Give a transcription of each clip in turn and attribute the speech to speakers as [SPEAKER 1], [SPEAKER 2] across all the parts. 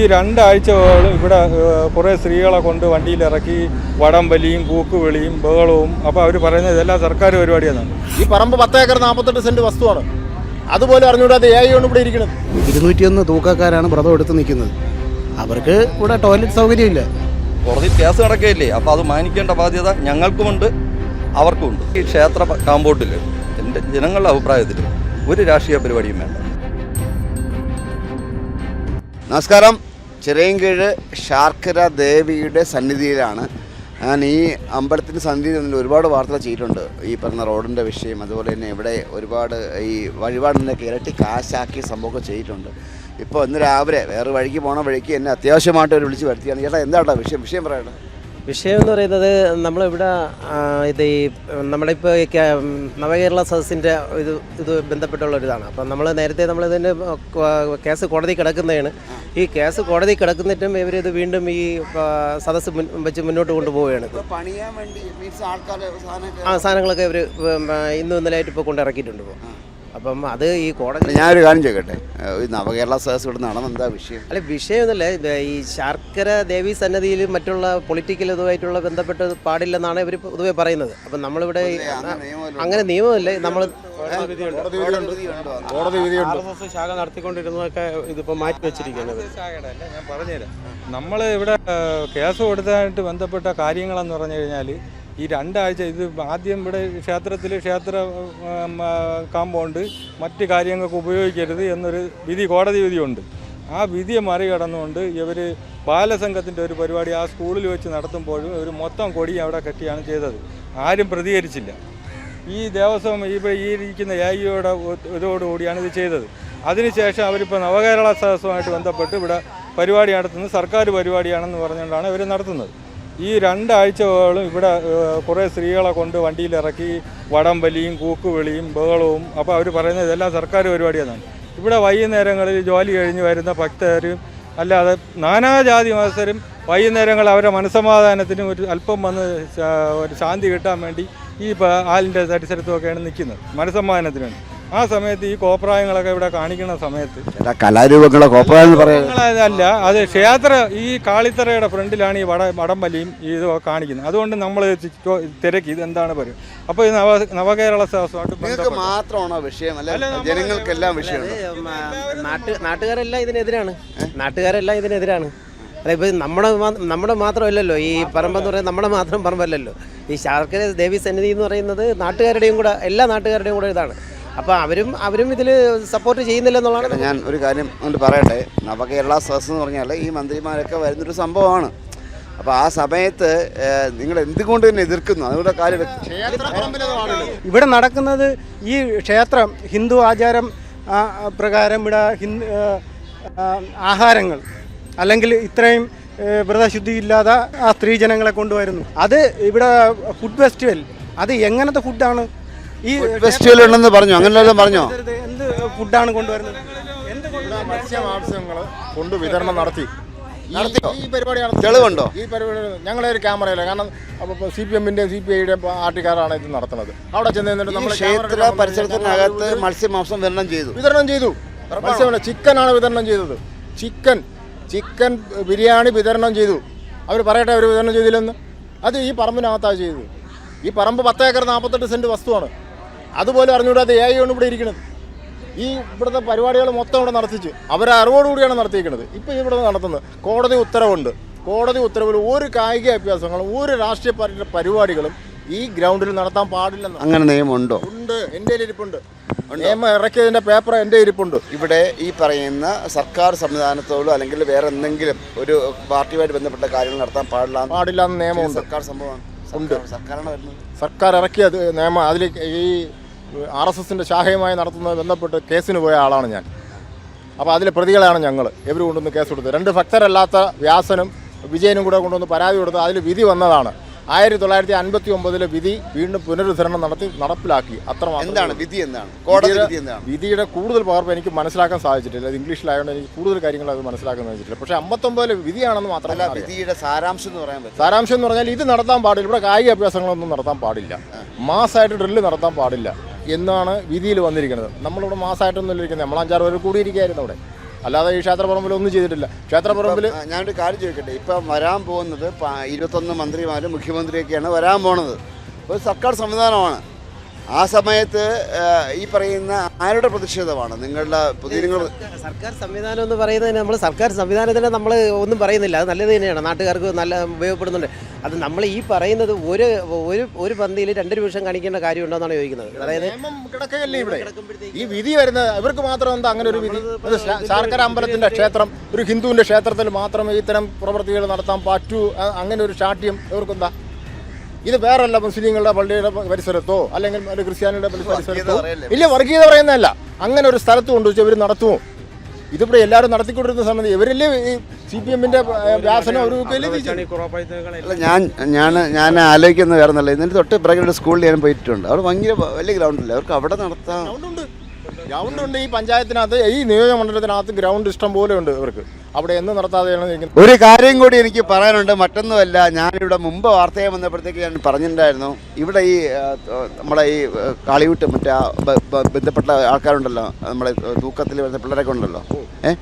[SPEAKER 1] ഈ രണ്ടാഴ്ച ഇവിടെ കുറേ സ്ത്രീകളെ കൊണ്ട് വണ്ടിയിലിറക്കി വടംവലിയും കൂക്കുവിളിയും ബഹളവും അപ്പോൾ അവർ പറയുന്നത് ഇതെല്ലാം സർക്കാർ പരിപാടിയാണ്.
[SPEAKER 2] ഈ പറമ്പ് പത്ത് ഏക്കർ നാൽപ്പത്തെട്ട് സെന്റ് വസ്തുവാണ്. അതുപോലെ അറിഞ്ഞുകൂടാതെ എ ഐ ആണ് ഇവിടെ ഇരിക്കുന്നത്.
[SPEAKER 3] ഇരുന്നൂറ്റിയൊന്ന് തൂക്കക്കാരാണ് വ്രതം എടുത്ത് നിൽക്കുന്നത്. അവർക്ക് ഇവിടെ ടോയ്ലറ്റ് സൗകര്യമില്ല.
[SPEAKER 4] കുറച്ച് കേസ് നടക്കുകയില്ലേ? അപ്പോൾ അത് മാനിക്കേണ്ട ബാധ്യത ഞങ്ങൾക്കുമുണ്ട് അവർക്കുമുണ്ട്. ഈ ക്ഷേത്ര കാമ്പൗണ്ടിൽ എന്റെ ജനങ്ങളുടെ അഭിപ്രായത്തിൽ ഒരു രാഷ്ട്രീയ പരിപാടിയും വേണ്ട.
[SPEAKER 5] നമസ്കാരം. ചിറയൻകീഴ് ശാർക്കര ദേവിയുടെ സന്നിധിയിലാണ്. ഞാൻ ഈ അമ്പലത്തിന്റെ സന്നിധിയിൽ നിന്ന് ഒരുപാട് വാർത്തകൾ ചെയ്തിട്ടുണ്ട്. ഈ പറഞ്ഞ റോഡിന്റെ വിഷയം അതുപോലെ തന്നെ ഇവിടെ ഒരുപാട് ഈ വഴിപാടിനൊക്കെ ഇരട്ടി കാശാക്കിയ സംഭവമൊക്കെ ചെയ്തിട്ടുണ്ട്. ഇപ്പോൾ ഇന്ന് രാവിലെ വേറെ വഴിക്ക് പോണ വഴിക്ക് എന്നെ അത്യാവശ്യമായിട്ട് ഒരു വിളിച്ച് വരുത്തിയാണ്. ചേട്ടാ എന്താട്ടോ വിഷയം? വിഷയം പറയണം
[SPEAKER 6] വിഷയം എന്ന് പറയുന്നത് നമ്മളിവിടെ ഇത് ഈ നമ്മളിപ്പോൾ നവകേരള സദസ്സിന്റെ ഇത് ഇത് ബന്ധപ്പെട്ടുള്ള ഒരു ഇതാണ് അപ്പം നമ്മൾ നേരത്തെ നമ്മളിതിന്റെ കേസ് കോടതി കിടക്കുന്നതാണ്. ഈ കേസ് കോടതി കിടക്കുന്നിട്ടും ഇത് വീണ്ടും ഈ സദസ് സദസ്സ് വെച്ച് മുന്നോട്ട് കൊണ്ടുപോവുകയാണ്. ആ സാധനങ്ങളൊക്കെ ഇവർ ഇന്നും ഇന്നലെയായിട്ട് ഇപ്പോൾ കൊണ്ടിറക്കിയിട്ടുണ്ട് ഇപ്പോൾ അപ്പം അത് ഈ കോടതി
[SPEAKER 5] ഞാനൊരു കാര്യം ചോദിക്കട്ടെ? ഈ നവകേരള സദസ് ഇവിടെ നടന്ന എന്താ വിഷയം?
[SPEAKER 6] അല്ല വിഷയം ഇത് ഈ ശർക്കര ദേവി സന്നദ്ധിയിൽ മറ്റുള്ള പൊളിറ്റിക്കൽ ഇതുമായിട്ടുള്ള ബന്ധപ്പെട്ട് പാടില്ലെന്നാണ് ഇവർ പൊതുവെ പറയുന്നത്. അപ്പം നമ്മളിവിടെ
[SPEAKER 5] അങ്ങനെ നിയമമല്ലേ.
[SPEAKER 6] നമ്മൾ
[SPEAKER 2] കോടതി വിധിയുണ്ട്. കോടതി വിധിയുണ്ട്
[SPEAKER 3] ശാഖ നടത്തിക്കൊണ്ടിരുന്നതൊക്കെ ഇതിപ്പോൾ മാറ്റി വെച്ചിരിക്കുന്നത്.
[SPEAKER 1] ഞാൻ പറഞ്ഞുതരാം. നമ്മൾ ഇവിടെ കേസ് കൊടുത്തതായിട്ട് ബന്ധപ്പെട്ട കാര്യങ്ങളെന്ന് പറഞ്ഞു കഴിഞ്ഞാൽ ഈ രണ്ടാഴ്ച ഇത് ആദ്യം ഇവിടെ ക്ഷേത്രത്തിൽ ക്ഷേത്ര കാമ്പൗണ്ട് മറ്റ് കാര്യങ്ങൾക്ക് ഉപയോഗിക്കരുത് എന്നൊരു വിധി കോടതി വിധിയുണ്ട്. ആ വിധിയെ മറികടന്നുകൊണ്ട് ഇവർ ബാലസംഘത്തിന്റെ ഒരു പരിപാടി ആ സ്കൂളിൽ വെച്ച് നടത്തുമ്പോഴും ഇവർ മൊത്തം കൊടി അവിടെ കെട്ടിയാണ് ചെയ്തത്. ആരും പ്രതികരിച്ചില്ല. ഈ ദേവസ്വം ഈ ഈ ഇരിക്കുന്ന ഏകിയുടെ ഇതോടുകൂടിയാണ് ഇത് ചെയ്തത്. അതിനുശേഷം അവരിപ്പോൾ നവകേരള സദസ്സുമായിട്ട് ബന്ധപ്പെട്ട് ഇവിടെ പരിപാടി നടത്തുന്നത് സർക്കാർ പരിപാടിയാണെന്ന് പറഞ്ഞുകൊണ്ടാണ് ഇവർ നടത്തുന്നത്. ഈ രണ്ടാഴ്ചകളും ഇവിടെ കുറേ സ്ത്രീകളെ കൊണ്ട് വണ്ടിയിലിറക്കി വടംവലിയും കൂക്കുവിളിയും ബഹളവും അപ്പോൾ അവർ പറയുന്നത് ഇതെല്ലാം സർക്കാർ പരിപാടിയാണ് ഇവിടെ വൈകുന്നേരങ്ങളിൽ ജോലി കഴിഞ്ഞ് വരുന്ന ഭക്തരും അല്ലാതെ നാനാജാതി മത്സരം വൈകുന്നേരങ്ങൾ അവരുടെ മനസ്സമാധാനത്തിനും ഒരു അല്പം വന്ന് ഒരു ശാന്തി കിട്ടാൻ വേണ്ടി ഈ ആലിന്റെ പരിസരത്തുമൊക്കെയാണ് നിൽക്കുന്നത് മനസ്സമാധാനത്തിന് ആ സമയത്ത് ഈ കോപ്രായങ്ങളൊക്കെ ഇവിടെ കാണിക്കുന്ന സമയത്ത്.
[SPEAKER 5] ചേട്ടാ കലാരൂപങ്ങളെ പറയുന്നത്.
[SPEAKER 1] അല്ല അത് ക്ഷേത്ര ഈ കാളിത്തറയുടെ ഫ്രണ്ടിലാണ് ഈ വട വടംവലിയും ഇതൊക്കെ കാണിക്കുന്നത്. അതുകൊണ്ട് നമ്മൾ തിരക്കി ഇത് എന്താണ് പറയുക അപ്പോൾ ഇത് നവ നവകേരള
[SPEAKER 5] നിങ്ങൾക്ക് മാത്രമാണോ വിഷയം? അല്ല
[SPEAKER 1] അല്ല,
[SPEAKER 5] ജനങ്ങൾക്കെല്ലാം വിഷയമാണ്
[SPEAKER 6] നാട്ട് നാട്ടുകാരെല്ലാം ഇതിനെതിരാണ്. നാട്ടുകാരെല്ലാം ഇതിനെതിരാണ്. അതെ ഇപ്പം നമ്മുടെ നമ്മുടെ മാത്രമല്ലല്ലോ ഈ പറമ്പെന്ന് പറയുന്നത് നമ്മുടെ മാത്രം പറമ്പല്ലല്ലോ. ഈ ശാർക്കര ദേവി സന്നിധി എന്ന് പറയുന്നത് നാട്ടുകാരുടെയും കൂടെ എല്ലാ നാട്ടുകാരുടെയും കൂടെ ഇതാണ്. അപ്പോൾ അവരും അവരും ഇതിൽ സപ്പോർട്ട് ചെയ്യുന്നില്ല എന്നുള്ളതാണ്
[SPEAKER 5] ഞാൻ ഒരു കാര്യം കൊണ്ട് പറയട്ടെ? നവകേരള സദസ് എന്ന് പറഞ്ഞാൽ ഈ മന്ത്രിമാരൊക്കെ വരുന്നൊരു സംഭവമാണ്. അപ്പോൾ ആ സമയത്ത് നിങ്ങൾ എന്തുകൊണ്ട് തന്നെ എതിർക്കുന്നു? അതുകൊണ്ട് കാര്യം
[SPEAKER 3] ഇവിടെ നടക്കുന്നത് ഈ ക്ഷേത്രം ഹിന്ദു ആചാരം പ്രകാരം ഇവിടെ ഹിന്ദു ആഹാരങ്ങൾ. അല്ലെങ്കിൽ ഇത്രയും വ്രതശുദ്ധി ഇല്ലാതെ ആ സ്ത്രീ ജനങ്ങളെ കൊണ്ടുവരുന്നു. അത് ഇവിടെ ഫുഡ് ഫെസ്റ്റിവൽ. അത് എങ്ങനത്തെ ഫുഡാണ്? ഈ
[SPEAKER 5] ഫെസ്റ്റിവൽ ഉണ്ടെന്ന് പറഞ്ഞു. അങ്ങനെ പറഞ്ഞോ?
[SPEAKER 3] ഇത് എന്ത് ഫുഡാണ് കൊണ്ടുവരുന്നത്? എന്ത്
[SPEAKER 2] മത്സ്യമാംസങ്ങൾ കൊണ്ട് വിതരണം നടത്തി. ഈ- ഈ പരിപാടി.
[SPEAKER 5] തെളിവുണ്ടോ?
[SPEAKER 2] ഈ പരിപാടി ഞങ്ങളെ ഒരു ക്യാമറയില്ല. കാരണം സി പി എമ്മിന്റെ സി പി ഐയുടെ പാർട്ടിക്കാരാണ് ഇത് നടത്തുന്നത്. അവിടെ ചെന്ന് നിന്നിട്ട് നമ്മൾ
[SPEAKER 5] ക്ഷേത്ര പരിസരത്തിനകത്ത് മത്സ്യമാംസം വിതരണം ചെയ്തു.
[SPEAKER 2] വിതരണം ചെയ്തു. മത്സ്യമല്ല ചിക്കനാണ് വിതരണം ചെയ്തത്. ചിക്കൻ ചിക്കൻ ബിരിയാണി വിതരണം ചെയ്തു. അവർ പറയട്ടെ അവർ വിതരണം ചെയ്തില്ലെന്ന്. അത് ഈ പറമ്പിനകത്താണ് ചെയ്തത്. ഈ പറമ്പ് പത്ത് ഏക്കർ നാൽപ്പത്തെട്ട് സെന്റ് വസ്തുവാണ്. അതുപോലെ അറിഞ്ഞുകൂടാതെ എ ഐ ആണ് ഇവിടെ ഇരിക്കുന്നത്. ഈ ഇവിടുത്തെ പരിപാടികൾ മൊത്തം ഇവിടെ നടത്തിച്ച് അവരെ അറിവോടുകൂടിയാണ് നടത്തിയിരിക്കുന്നത്. ഇപ്പോൾ ഇവിടെ നടത്തുന്നത്. കോടതി ഉത്തരവുണ്ട്. കോടതി ഉത്തരവിൽ ഒരു കായിക അഭ്യാസങ്ങളും ഒരു രാഷ്ട്രീയ പാർട്ടിയുടെ പരിപാടികളും ഈ ഗ്രൗണ്ടിൽ നടത്താൻ പാടില്ലെന്ന്.
[SPEAKER 5] അങ്ങനെ നിയമമുണ്ടോ?
[SPEAKER 2] ഉണ്ട്. എന്റെ ഇരിപ്പുണ്ട്. നിയമം ഇറക്കിയതിന്റെ പേപ്പർ എന്റെ ഇരിപ്പുണ്ട്.
[SPEAKER 5] ഇവിടെ ഈ പറയുന്ന സർക്കാർ സംവിധാനത്തോടോ അല്ലെങ്കിൽ വേറെ എന്തെങ്കിലും ഒരു പാർട്ടിയുമായിട്ട് ബന്ധപ്പെട്ട കാര്യങ്ങൾ നടത്താൻ പാടില്ല
[SPEAKER 2] പാടില്ല എന്ന് നിയമമുണ്ട്.
[SPEAKER 5] സർക്കാർ സംഭവമാണ്.
[SPEAKER 2] ഉണ്ട്.
[SPEAKER 5] സർക്കാർ- സർക്കാരാണ് വരുന്നത്.
[SPEAKER 2] സർക്കാർ ഇറക്കിയത് നിയമം അതിൽ ഈ ആർ എസ് എസിന്റെ ശാഖയുമായി നടത്തുന്നത് ബന്ധപ്പെട്ട് കേസിന് പോയ ആളാണ് ഞാൻ. അപ്പോൾ അതിലെ പ്രതികളാണ് ഞങ്ങൾ ഇവർ കൊണ്ടുവന്ന് കേസ് കൊടുത്തത്. രണ്ട് ഭക്തരല്ലാത്ത വ്യാസനും വിജയനും കൂടെ കൊണ്ടുവന്ന് പരാതി കൊടുത്ത് അതിൽ വിധി വന്നതാണ്. ആയിരത്തി തൊള്ളായിരത്തി അൻപത്തി ഒമ്പതിലെ വിധി വീണ്ടും പുനരുദ്ധരണം നടത്തി നടപ്പിലാക്കി. അത്ര
[SPEAKER 5] എന്താണ്? വിധി എന്താണ്? കോടതി
[SPEAKER 2] വിധിയുടെ കൂടുതൽ പകർപ്പ് എനിക്ക് മനസ്സിലാക്കാൻ സാധിച്ചിട്ടില്ല. അത് ഇംഗ്ലീഷിലായതുകൊണ്ട് എനിക്ക് കൂടുതൽ കാര്യങ്ങൾ അത് മനസ്സിലാക്കാൻ സാധിച്ചിട്ടില്ല. പക്ഷേ അമ്പത്തൊമ്പതിലെ വിധിയാണെന്ന് മാത്രമല്ല
[SPEAKER 5] വിധിയുടെ സാരാംശം എന്ന് പറയാൻ
[SPEAKER 2] സാരാംശം എന്ന് പറഞ്ഞാൽ ഇത് നടത്താൻ പാടില്ല. ഇവിടെ കായിക അഭ്യാസങ്ങളൊന്നും നടത്താൻ പാടില്ല. മാസമായിട്ട് ഡ്രില്ല് നടത്താൻ പാടില്ല. എന്നാണ് വിധിയിൽ വന്നിരിക്കുന്നത്. നമ്മളിവിടെ മാസമായിട്ടൊന്നും ഇരിക്കുന്നത് നമ്മൾ അഞ്ചാറ് പേര് കൂടിയിരിക്കുകയായിരുന്നു അവിടെ. അല്ലാതെ ഈ ക്ഷേത്രപറമ്പിൽ ഒന്നും ചെയ്തിട്ടില്ല.
[SPEAKER 5] ക്ഷേത്രപറമ്പിൽ ഞാനൊരു കാര്യം ചോദിക്കട്ടെ? ഇപ്പം വരാൻ പോകുന്നത് ഇരുപത്തൊന്ന് മന്ത്രിമാരും മുഖ്യമന്ത്രിയൊക്കെയാണ് വരാൻ പോണത് ഒരു സർക്കാർ സംവിധാനമാണ്. ആ സമയത്ത് ഈ പറയുന്ന ആരുടെ പ്രതിഷേധമാണ്? നിങ്ങളുടെ നിങ്ങൾ
[SPEAKER 6] സർക്കാർ സംവിധാനം എന്ന് പറയുന്നത് നമ്മൾ സർക്കാർ സംവിധാനത്തിന് നമ്മൾ ഒന്നും പറയുന്നില്ല. അത് നല്ലത് തന്നെയാണ്. നാട്ടുകാർക്ക് നല്ല ഉപയോഗപ്പെടുന്നുണ്ട്. അത് നമ്മൾ ഈ പറയുന്നത് ഒരു ഒരു ഒരു പന്തിയിൽ രണ്ട് നിമിഷം കാണിക്കേണ്ട കാര്യമുണ്ടോ എന്നാണ് ചോദിക്കുന്നത്. അതായത്
[SPEAKER 2] കിടക്കുകയല്ലേ ഇവിടെ? ഈ വിധി വരുന്നത് ഇവർക്ക് മാത്രം എന്താ അങ്ങനെ ഒരു വിധി? ശാർക്കര അമ്പലത്തിന്റെ ക്ഷേത്രം ഒരു ഹിന്ദുവിന്റെ ക്ഷേത്രത്തിൽ മാത്രമേ ഇത്തരം പ്രവൃത്തികൾ നടത്താൻ പറ്റൂ. അങ്ങനെ ഒരു ശാഠ്യം ഇവർക്കെന്താ? ഇത് വേറല്ല മുസ്ലിങ്ങളുടെ പള്ളിയുടെ പരിസരത്തോ അല്ലെങ്കിൽ ഒരു ക്രിസ്ത്യാനിയുടെ പരിസരത്തോ. ഇല്ല വർഗീയത പറയുന്നതല്ല. അങ്ങനെ ഒരു സ്ഥലത്ത് കൊണ്ടുവച്ച് ഇവർ നടത്തുമോ ഇതിവിടെ എല്ലാവരും നടത്തിക്കൊണ്ടിരുന്ന സമയത്ത് ഇവരല്ലേ ഈ സി പി എമ്മിന്റെ വ്യാസനം ഒരു
[SPEAKER 5] അല്ല ഞാൻ ഞാൻ ഞാൻ ആലോചിക്കുന്ന വേറെ നല്ല ഇതിന് തൊട്ട് പിറകെ ഒരു സ്കൂളിൽ ഞാൻ പോയിട്ടുണ്ട്. അവിടെ ഭയങ്കര വലിയ ഗ്രൗണ്ടില്ല അവർക്ക് അവിടെ നടത്താം.
[SPEAKER 2] ഗ്രൗണ്ട് ഉണ്ട്. ഈ പഞ്ചായത്തിനകത്ത് ഈ നിയോജക മണ്ഡലത്തിനകത്ത് ഗ്രൗണ്ട് ഇഷ്ടം പോലെ ഉണ്ട് ഇവർക്ക്. അവിടെ എന്ന് ഇരിക്കുന്നത്?
[SPEAKER 5] ഒരു കാര്യം കൂടി എനിക്ക് പറയാനുണ്ട്. മറ്റൊന്നുമല്ല ഞാനിവിടെ മുമ്പ് വാർത്തയെ വന്നപ്പോഴത്തേക്ക് ഞാൻ പറഞ്ഞിട്ടുണ്ടായിരുന്നു. ഇവിടെ ഈ നമ്മുടെ ഈ കാളിവിട്ട് മറ്റേ ബന്ധപ്പെട്ട ആൾക്കാരുണ്ടല്ലോ. നമ്മുടെ തൂക്കത്തിൽ വരുന്ന പിള്ളേരൊക്കെ ഉണ്ടല്ലോ. ഏ?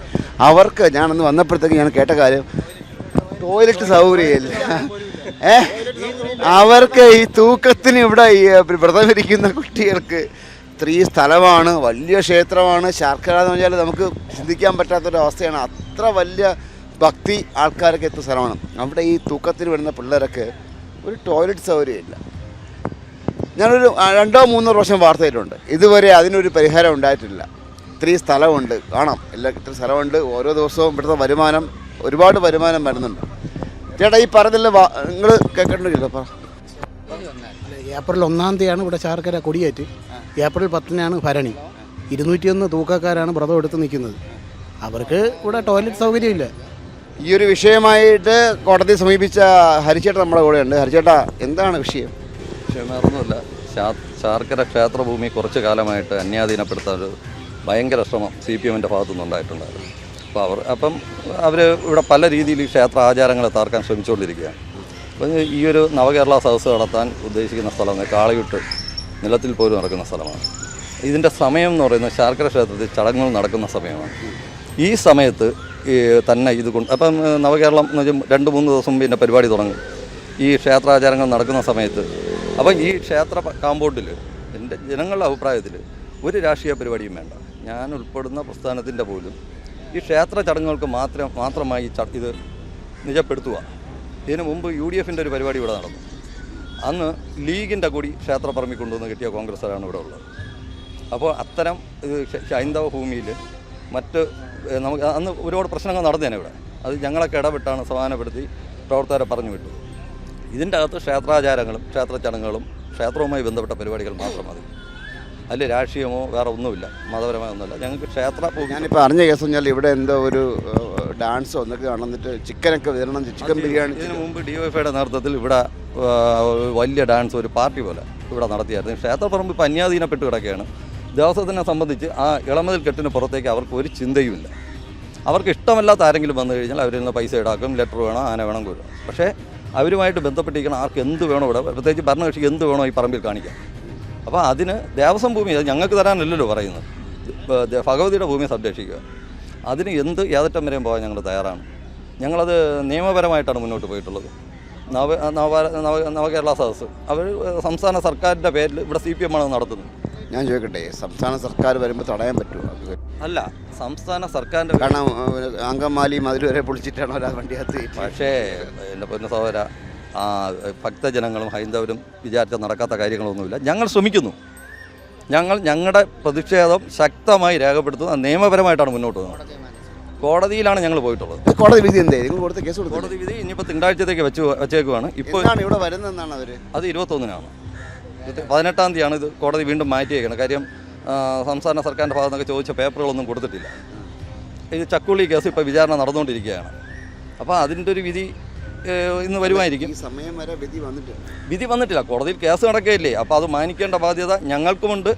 [SPEAKER 5] അവർക്ക് ഞാനന്ന് വന്നപ്പോഴത്തേക്ക് ഞാൻ കേട്ട കാര്യം ടോയ്ലറ്റ് സൗകര്യമില്ല. ഏ? അവർക്ക് ഈ തൂക്കത്തിന് ഇവിടെ ഈ വ്രതമിരിക്കുന്ന കുട്ടികൾക്ക് സ്ത്രീ സ്ഥലമാണ് വലിയ ക്ഷേത്രമാണ്. ശാർക്കര എന്ന് പറഞ്ഞാൽ നമുക്ക് ചിന്തിക്കാൻ പറ്റാത്തൊരവസ്ഥയാണ്. അത്ര വലിയ ഭക്തി ആൾക്കാരൊക്കെ എത്തുന്ന സ്ഥലമാണ്. അവിടെ ഈ തൂക്കത്തിൽ വരുന്ന പിള്ളേരൊക്കെ ഒരു ടോയ്ലറ്റ് സൗകര്യമില്ല. ഞാനൊരു രണ്ടോ മൂന്നോ പ്രാവശ്യം വാർത്തയിട്ടുണ്ട്. ഇതുവരെ അതിനൊരു പരിഹാരം ഉണ്ടായിട്ടില്ല. ഇത്രയും സ്ഥലമുണ്ട്. കാണാം. എല്ലാ ഇത്ര സ്ഥലമുണ്ട്. ഓരോ ദിവസവും ഇവിടുത്തെ വരുമാനം ഒരുപാട് വരുമാനം വരുന്നുണ്ട്. ചേട്ടാ ഈ പറഞ്ഞില്ല നിങ്ങൾ കേൾക്കണ്ടില്ല പറ
[SPEAKER 7] ഏപ്രിൽ ഒന്നാം തീയതിയാണ് ഇവിടെ ചാർക്കര കൊടിയേറ്റ്. ഏപ്രിൽ പത്തിനാണ് ഭരണി. ഇരുന്നൂറ്റിയൊന്ന് തൂക്കക്കാരാണ് വ്രതം എടുത്ത് നിൽക്കുന്നത്. അവർക്ക് ഇവിടെ ടോയ്ലറ്റ് സൗകര്യമില്ല.
[SPEAKER 5] ഈ ഒരു വിഷയമായിട്ട് കോടതി സമീപിച്ച ഹരിച്ചേട്ട നമ്മുടെ കൂടെയുണ്ട്. ഹരിച്ചേട്ട എന്താണ് വിഷയം?
[SPEAKER 4] പക്ഷേ വേറൊന്നുമില്ല ശാർക്കര ക്ഷേത്രഭൂമി കുറച്ച് കാലമായിട്ട് അന്യാധീനപ്പെടുത്താൻ ഒരു ഭയങ്കര ശ്രമം സി പി എമ്മിന്റെ ഭാഗത്തു നിന്നുണ്ടായിട്ടുണ്ടായിരുന്നു അപ്പോൾ അവർ അപ്പം അവർ ഇവിടെ പല രീതിയിൽ ഈ ക്ഷേത്ര ആചാരങ്ങളെ താർക്കാൻ ശ്രമിച്ചുകൊണ്ടിരിക്കുകയാണ്. അപ്പം ഈ ഒരു നവകേരള സദസ്സ് നടത്താൻ ഉദ്ദേശിക്കുന്ന സ്ഥലം കാളയുട്ട് നിലത്തിൽ പോലും നടക്കുന്ന സ്ഥലമാണ്. ഇതിന്റെ സമയം എന്ന് പറയുന്നത് ശാർക്കര ക്ഷേത്രത്തിൽ ചടങ്ങുകൾ നടക്കുന്ന സമയമാണ്. ഈ സമയത്ത് തന്നെ ഇത് കൊണ്ട് അപ്പം നവകേരളം എന്ന് വെച്ചാൽ രണ്ട് മൂന്ന് ദിവസം പിന്നെ പരിപാടി തുടങ്ങും. ഈ ക്ഷേത്രാചാരങ്ങൾ നടക്കുന്ന സമയത്ത്. അപ്പം ഈ ക്ഷേത്ര കാമ്പൗണ്ടിൽ എന്റെ ജനങ്ങളുടെ അഭിപ്രായത്തിൽ ഒരു രാഷ്ട്രീയ പരിപാടിയും വേണ്ട. ഞാൻ ഉൾപ്പെടുന്ന പ്രസ്ഥാനത്തിന്റെ പോലും ഈ ക്ഷേത്ര ചടങ്ങുകൾക്ക് മാത്രം മാത്രമായി ഇത് നിജപ്പെടുത്തുക. ഇതിനു മുമ്പ് യു ഡി എഫിന്റെ ഒരു പരിപാടി ഇവിടെ നടന്നു. അന്ന് ലീഗിന്റെ കൂടി ക്ഷേത്രപ്പറമ്പിൽ കൊണ്ടുവന്ന് കിട്ടിയ കോൺഗ്രസ്സുകാരാണ് ഇവിടെ ഉള്ളത്. അപ്പോൾ അത്തരം ഹൈന്ദവ ഭൂമിയിൽ മറ്റ് നമുക്ക് അന്ന് ഒരുപാട് പ്രശ്നങ്ങൾ നടന്നേനെ ഇവിടെ. അത് ഞങ്ങളൊക്കെ ഇടപെട്ടാണ് സമാധാനപ്പെടുത്തി പ്രവർത്തകരെ പറഞ്ഞു വിട്ടു ഇതിന്റെ അകത്ത് ക്ഷേത്രാചാരങ്ങളും ക്ഷേത്ര ചടങ്ങുകളും ക്ഷേത്രവുമായി ബന്ധപ്പെട്ട പരിപാടികൾ മാത്രം മതി. അതിൽ രാഷ്ട്രീയമോ വേറെ ഒന്നുമില്ല. മതപരമായ ഒന്നുമില്ല. ഞങ്ങൾക്ക് ക്ഷേത്ര
[SPEAKER 5] ഞാനിപ്പോൾ അറിഞ്ഞ കേസ് പറഞ്ഞാൽ ഇവിടെ എന്തോ ഒരു ഡാൻസോ എന്നൊക്കെ നടന്നിട്ട് ചിക്കനൊക്കെ വിതരണം ചിക്കൻ ബിരിയാണി
[SPEAKER 4] ഇതിനു മുമ്പ് ഡി വൈഫൈയുടെ നേതൃത്വത്തിൽ ഇവിടെ വലിയ ഡാൻസ് ഒരു പാർട്ടി പോലെ ഇവിടെ നടത്തിയായിരുന്നു. ക്ഷേത്രപ്പറമ്പ് ഇപ്പം അന്യാധീനപ്പെട്ട് കിടക്കുകയാണ്. ദേവസ്വത്തിനെ സംബന്ധിച്ച് ആ ഇളമതിൽ കെട്ടിന് പുറത്തേക്ക് അവർക്ക് ഒരു ചിന്തയുമില്ല. അവർക്ക് ഇഷ്ടമല്ലാത്ത ആരെങ്കിലും വന്നു കഴിഞ്ഞാൽ അവരിൽ നിന്ന് പൈസ ഈടാക്കും ലെറ്റർ വേണം ആന വേണം കൊല്ലം പക്ഷേ അവരുമായിട്ട് ബന്ധപ്പെട്ടിരിക്കണം ആർക്ക് എന്ത് വേണോ ഇവിടെ പ്രത്യേകിച്ച് ഭരണകക്ഷിക്ക് എന്ത് വേണോ ഈ പറമ്പിൽ കാണിക്കാം. അപ്പോൾ അതിന് ദേവസ്വം ഭൂമി ഞങ്ങൾക്ക് തരാനല്ലല്ലോ പറയുന്നത്. ഭഗവതിയുടെ ഭൂമി സംരക്ഷിക്കുക. അതിന് എന്ത് ഏതറ്റം വരെയും പോകാൻ ഞങ്ങൾ തയ്യാറാണ്. ഞങ്ങളത് നിയമപരമായിട്ടാണ് മുന്നോട്ട് പോയിട്ടുള്ളത്. നവ നവ നവ നവകേരള സദസ്സ്. അവർ സംസ്ഥാന സർക്കാരിന്റെ പേരിൽ ഇവിടെ സി പി എം ആണ് നടത്തുന്നത്.
[SPEAKER 5] ഞാൻ ചോദിക്കട്ടെ സംസ്ഥാന സർക്കാർ വരുമ്പോൾ തടയാൻ പറ്റുമോ
[SPEAKER 4] അല്ല സംസ്ഥാന സർക്കാരിന്റെ
[SPEAKER 5] കാരണം അങ്കമാലി മതിൽ വരെ പൊളിച്ചിട്ടാണ് ഒരാൾ വണ്ടിയകത്ത്.
[SPEAKER 4] പക്ഷേ എന്റെ പൊന്ന സഹോദര ആ ഭക്തജനങ്ങളും ഹൈന്ദവരും വിചാരിച്ച നടക്കാത്ത കാര്യങ്ങളൊന്നുമില്ല. ഞങ്ങൾ ശ്രമിക്കുന്നു. ഞങ്ങൾ ഞങ്ങളുടെ പ്രതിഷേധം ശക്തമായി രേഖപ്പെടുത്തുന്ന നിയമപരമായിട്ടാണ് മുന്നോട്ട് പോകുന്നത്. കോടതിയിലാണ് ഞങ്ങൾ പോയിട്ടുള്ളത്.
[SPEAKER 5] കോടതി വിധി എന്തേ? നിങ്ങൾ കൊടുത്ത കേസ് കൊടുത്തു?
[SPEAKER 4] കോടതി വിധി ഇനിയിപ്പോൾ തിങ്കളാഴ്ചത്തേക്ക് വെച്ച് വെച്ചേക്കുവാണ്. ഇപ്പോൾ
[SPEAKER 5] ഇവിടെ വരുന്നതെന്നാണ് അവർ
[SPEAKER 4] അത് ഇരുപത്തൊന്നിനാണ്. പതിനെട്ടാം തീയതിയാണ് ഇത് കോടതി വീണ്ടും മാറ്റിയേക്കുന്നത്. കാര്യം സംസ്ഥാന സർക്കാരിന്റെ ഭാഗത്തു നിന്നൊക്കെ ചോദിച്ച പേപ്പറുകളൊന്നും കൊടുത്തിട്ടില്ല. ഇത് ചക്കുള്ളി കേസ് ഇപ്പോൾ വിചാരണ നടന്നുകൊണ്ടിരിക്കുകയാണ്. അപ്പോൾ അതിന്റെ ഒരു വിധി ഇന്ന് വരുമായിരിക്കും.
[SPEAKER 5] സമയം വരെ വിധി വന്നിട്ടില്ല.
[SPEAKER 4] വിധി വന്നിട്ടില്ല. കോടതിയിൽ കേസ് നടക്കുകയില്ലേ? അപ്പോൾ അത് മാനിക്കേണ്ട ബാധ്യത ഞങ്ങൾക്കുമുണ്ട്.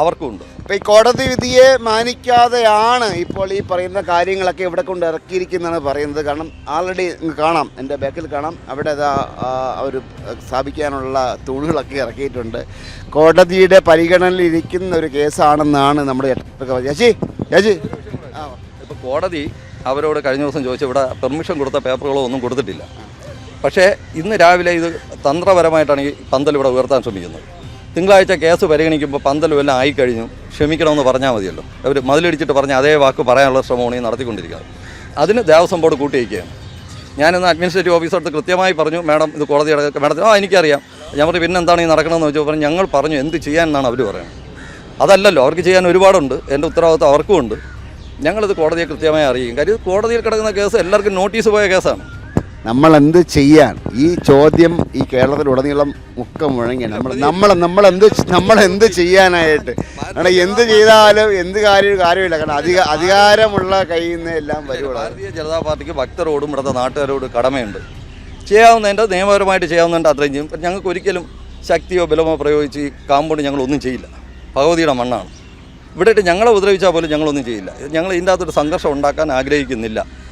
[SPEAKER 4] അവർക്കുമുണ്ട്.
[SPEAKER 5] അപ്പോൾ ഈ കോടതി വിധിയെ മാനിക്കാതെയാണ് ഇപ്പോൾ ഈ പറയുന്ന കാര്യങ്ങളൊക്കെ ഇവിടെ കൊണ്ട് ഇറക്കിയിരിക്കുന്നതാണ് പറയുന്നത്. കാരണം ആൾറെഡി കാണാം എന്റെ ബാക്കിൽ കാണാം. അവിടെ അതാ അവർ സ്ഥാപിക്കാനുള്ള തൂണുകളൊക്കെ ഇറക്കിയിട്ടുണ്ട്. കോടതിയുടെ പരിഗണനയിൽ ഇരിക്കുന്ന ഒരു കേസാണെന്നാണ് നമ്മൾ ചേച്ചി ചേച്ചി ആ
[SPEAKER 4] ഇപ്പോൾ കോടതി അവരോട് കഴിഞ്ഞ ദിവസം ചോദിച്ചു ഇവിടെ പെർമിഷൻ കൊടുത്ത പേപ്പറുകളോ ഒന്നും കൊടുത്തിട്ടില്ല. പക്ഷേ ഇന്ന് രാവിലെ ഇത് തന്ത്രപരമായിട്ടാണ് ഈ പന്തൽ ഇവിടെ ഉയർത്താൻ ശ്രമിക്കുന്നത്. തിങ്കളാഴ്ച കേസ് പരിഗണിക്കുമ്പോൾ പന്തലും എല്ലാം ആയിക്കഴിഞ്ഞു. ക്ഷമിക്കണമെന്ന് പറഞ്ഞാൽ മതിയല്ലോ. അവർ മതിലിടിച്ചിട്ട് പറഞ്ഞ അതേ വാക്ക് പറയാനുള്ള ശ്രമമാണ് ഈ നടത്തിക്കൊണ്ടിരിക്കുന്നത്. അതിന് ദേവസ്വം ബോർഡ് കൂട്ടിയിരിക്കുകയാണ് ഞാനിന്ന് അഡ്മിനിസ്ട്രേറ്റീവ് ഓഫീസർക്ക് കൃത്യമായി പറഞ്ഞു മാഡം ഇത് കോടതി മാഡത്തിന് ആ എനിക്കറിയാം. ഞാൻ പറഞ്ഞു പിന്നെ എന്താണ് ഈ നടക്കണമെന്ന് ചോദിച്ചപ്പോൾ പറഞ്ഞു ഞങ്ങൾ പറഞ്ഞു എന്ത് ചെയ്യാനെന്നാണ് അവർ പറയുന്നത്. അതല്ലല്ലോ അവർക്ക് ചെയ്യാൻ ഒരുപാടുണ്ട്. എന്റെ ഉത്തരവാദിത്വം അവർക്കും ഉണ്ട് ഞങ്ങളിത് കോടതിയെ കൃത്യമായി അറിയിക്കും. കാര്യം കോടതിയിൽ കിടക്കുന്ന കേസ് എല്ലാവർക്കും നോട്ടീസ് പോയ കേസാണ്.
[SPEAKER 5] നമ്മൾ എന്ത് ചെയ്യാൻ? ഈ ചോദ്യം ഈ കേരളത്തിലുടനീളം മുക്കം മുഴങ്ങി നമ്മൾ നമ്മൾ നമ്മൾ എന്ത് നമ്മൾ എന്ത് ചെയ്യാനായിട്ട്? കാരണം എന്ത് ചെയ്താലും എന്ത് കാര്യം കാര്യമില്ല. കാരണം അധിക അധികാരമുള്ള കയ്യിൽ നിന്ന് എല്ലാം വരുവുള്ളൂ
[SPEAKER 4] ഭാരതീയ ജനതാ പാർട്ടിക്ക് ഭക്തരോടും ഇവിടുത്തെ നാട്ടുകാരോട് കടമയുണ്ട്. ചെയ്യാവുന്നതിന്റെ നിയമപരമായിട്ട് ചെയ്യാവുന്നതിന്റെ അത്രയും ചെയ്യും. ഞങ്ങൾക്ക് ഒരിക്കലും ശക്തിയോ ബലമോ പ്രയോഗിച്ച് ഈ കാമ്പൗണ്ട് ഞങ്ങൾ ഒന്നും ചെയ്യില്ല. ഭഗവതിയുടെ മണ്ണാണ്. ഇവിടെ ഞങ്ങളെ ഉപദ്രവിച്ചാൽ പോലും ഞങ്ങളൊന്നും ചെയ്യില്ല. ഞങ്ങൾ ഇതിന്റെ അകത്തൊരു സംഘർഷം ഉണ്ടാക്കാൻ ആഗ്രഹിക്കുന്നില്ല.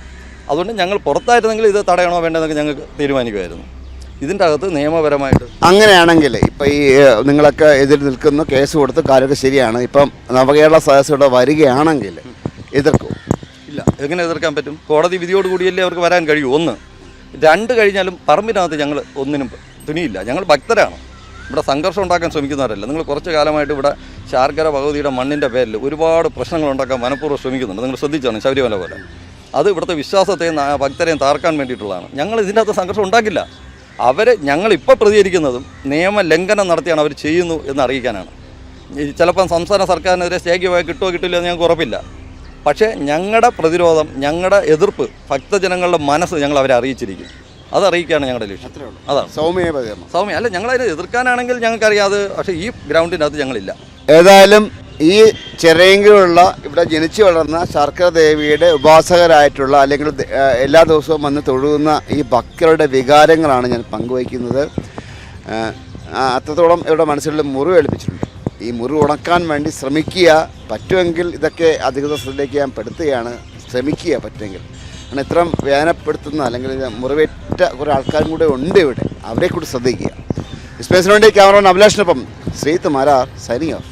[SPEAKER 4] അതുകൊണ്ട് ഞങ്ങൾ പുറത്തായിരുന്നെങ്കിൽ ഇത് തടയണോ വേണ്ടതെന്നൊക്കെ ഞങ്ങൾക്ക് തീരുമാനിക്കുമായിരുന്നു. ഇതിന്റെ അകത്ത് നിയമപരമായിട്ട്
[SPEAKER 5] അങ്ങനെയാണെങ്കിൽ ഇപ്പം ഈ നിങ്ങളൊക്കെ എതിർ നിൽക്കുന്നു കേസ് കൊടുത്ത് കാര്യമൊക്കെ ശരിയാണ്. ഇപ്പം നവകേരള സദസ് ഇവിടെ വരികയാണെങ്കിൽ എതിർക്കും?
[SPEAKER 4] ഇല്ല എങ്ങനെ എതിർക്കാൻ പറ്റും? കോടതി വിധിയോട് കൂടിയല്ലേ അവർക്ക് വരാൻ കഴിയൂ? ഒന്ന് രണ്ട് കഴിഞ്ഞാലും പറമ്പിനകത്ത് ഞങ്ങൾ ഒന്നിനും തുനിയില്ല. ഞങ്ങൾ ഭക്തരാണ്. ഇവിടെ സംഘർഷം ഉണ്ടാക്കാൻ ശ്രമിക്കുന്നവരല്ല. നിങ്ങൾ കുറച്ച് കാലമായിട്ട് ഇവിടെ ശാർക്കര ഭഗവതിയുടെ മണ്ണിന്റെ പേരിൽ ഒരുപാട് പ്രശ്നങ്ങൾ ഉണ്ടാക്കാൻ മനഃപൂർവം ശ്രമിക്കുന്നുണ്ട്. നിങ്ങൾ ശ്രദ്ധിച്ചാണ് ശബരിമല പോലെ. അത് ഇവിടുത്തെ വിശ്വാസത്തെയും ഭക്തരെയും താർക്കാൻ വേണ്ടിയിട്ടുള്ളതാണ്. ഞങ്ങൾ ഇതിന്റെ അകത്ത് സംഘർഷം ഉണ്ടാക്കില്ല. അവർ ഞങ്ങളിപ്പോൾ പ്രതികരിക്കുന്നതും നിയമലംഘനം നടത്തിയാണ് അവർ ചെയ്യുന്നു എന്ന് അറിയിക്കാനാണ്. ചിലപ്പം സംസ്ഥാന സർക്കാരിനെതിരെ സ്റ്റേക്ക് കിട്ടുമോ കിട്ടില്ല എന്ന് ഞങ്ങൾക്ക് ഉറപ്പില്ല. പക്ഷേ ഞങ്ങളുടെ പ്രതിരോധം ഞങ്ങളുടെ എതിർപ്പ് ഭക്തജനങ്ങളുടെ മനസ്സ് ഞങ്ങൾ അവരെ അറിയിച്ചിരിക്കും. അതറിയിക്കുകയാണ് ഞങ്ങളുടെ ലക്ഷ്യം. അതാണ്.
[SPEAKER 5] സൗമ്യ
[SPEAKER 4] സൗമ്യ അല്ല ഞങ്ങളതിനെ എതിർക്കാനാണെങ്കിൽ ഞങ്ങൾക്കറിയാം അത് പക്ഷേ ഈ ഗ്രൗണ്ടിനകത്ത് ഞങ്ങളില്ല.
[SPEAKER 5] ഏതായാലും ഈ ചെറിയെങ്കിലുള്ള ഇവിടെ ജനിച്ചു വളർന്ന ശർക്കര ദേവിയുടെ ഉപാസകരായിട്ടുള്ള അല്ലെങ്കിൽ എല്ലാ ദിവസവും വന്ന് തൊഴുകുന്ന ഈ ഭക്തരുടെ വികാരങ്ങളാണ് ഞാൻ പങ്കുവയ്ക്കുന്നത്. അത്രത്തോളം ഇവിടെ മനസ്സിലുള്ള മുറിവ് ഏൽപ്പിച്ചിട്ടുണ്ട് ഈ മുറിവ് ഉണക്കാൻ വേണ്ടി ശ്രമിക്കുക പറ്റുമെങ്കിൽ ഇതൊക്കെ അധികൃതർ ശ്രദ്ധയിലേക്ക് ഞാൻ പെടുത്തുകയാണ്. ശ്രമിക്കുക പറ്റുമെങ്കിൽ. കാരണം ഇത്രയും വേദനപ്പെടുത്തുന്ന അല്ലെങ്കിൽ മുറിവേറ്റ കുറേ ആൾക്കാരും കൂടെ ഉണ്ട് ഇവിടെ. അവരെ കൂടി ശ്രദ്ധിക്കുക. സ്പേസിന് വേണ്ടി ക്യാമറ അഭിലാഷിനൊപ്പം ശ്രീത്ത് മാരാർ സൈനിങ് ഓഫ്